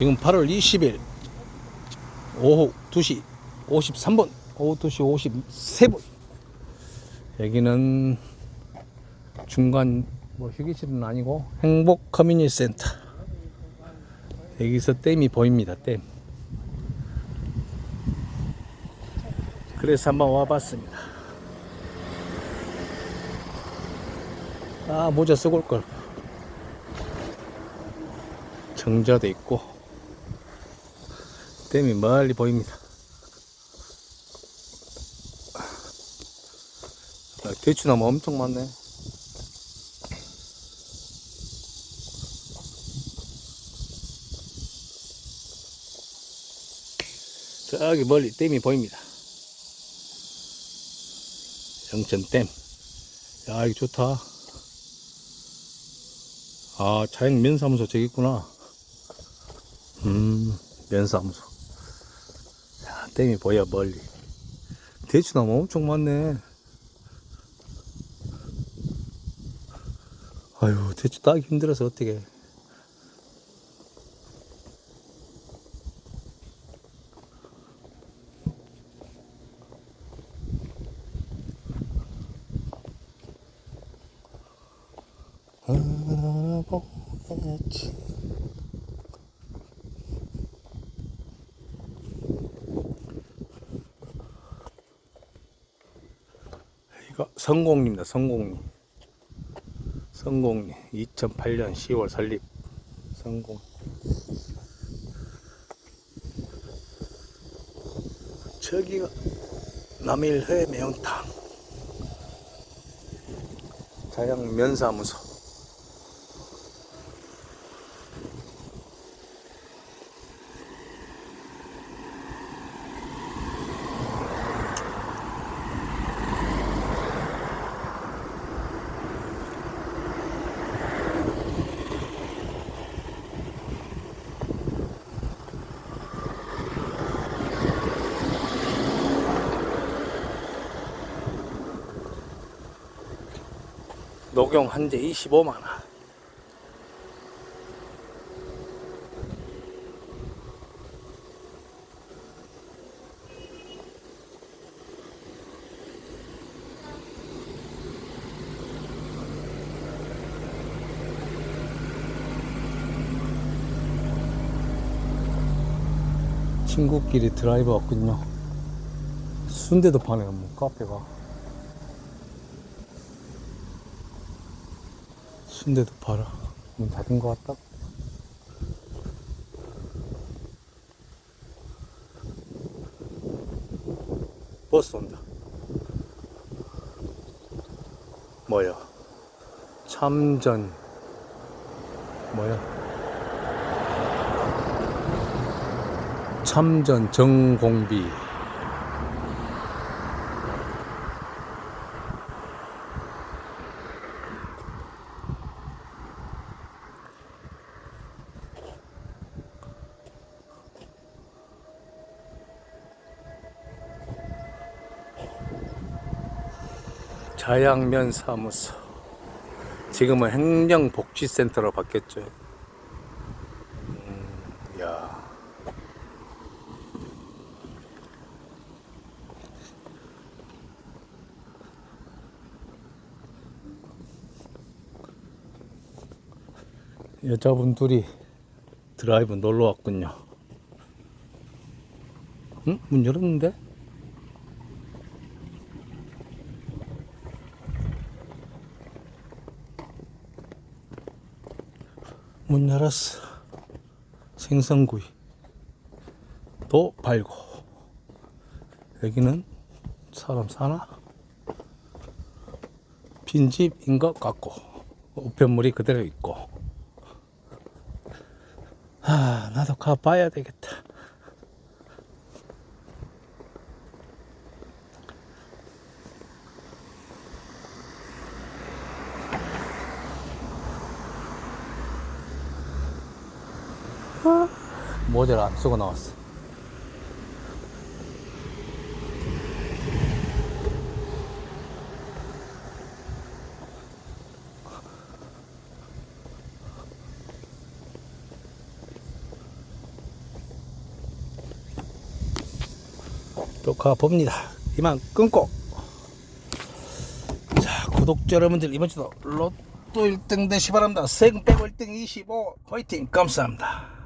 지금 8월 20일 오후 2시 53분 오후 2시 53분. 여기는 중간 뭐 휴게실은 아니고 행복 커뮤니티 센터. 여기서 댐이 보입니다 댐. 그래서 한번 와봤습니다. 아 모자 쓰고 올걸. 정자도 있고 댐이 멀리 보입니다. 아, 대추나무 엄청 많네. 저기 멀리 댐이 보입니다. 영천댐. 야, 이거 좋다. 아, 자연 면사무소 저기 있구나. 음, 면사무소. 야, 댐이 보여, 멀리. 대추나무 엄청 많네. 아유, 대추 따기 힘들어서 어떻게. 알아보겠지. 성공입니다. 성공리. 성공리 2008년 10월 설립. 성공. 저기가 남일회 매운탕. 자양 면사무소. 녹용 한 대 25만 원. 친구끼리 드라이브 왔군요. 순대도 파네요, 뭐, 카페가. 순대도 팔아. 문 닫은 것 같다. 버스 온다. 뭐야? 참전. 뭐야? 참전 정공비. 자양면 사무소. 지금은 행정복지센터로 바뀌었죠. 음, 야. 여자분 둘이 드라이브 놀러 왔군요. 응? 문 열었는데? 문 열었어. 생선구이. 도 팔고. 여기는 사람 사나? 빈집인 것 같고. 우편물이 그대로 있고. 아, 나도 가봐야 되겠다. 어? 모자를 안 쓰고 나왔어. 또 가봅니다. 이만 끊고 자 구독자 여러분들 이번 주도 로또 1등 되시 바랍니다. 세금 빼고 1등 25 화이팅 감사합니다.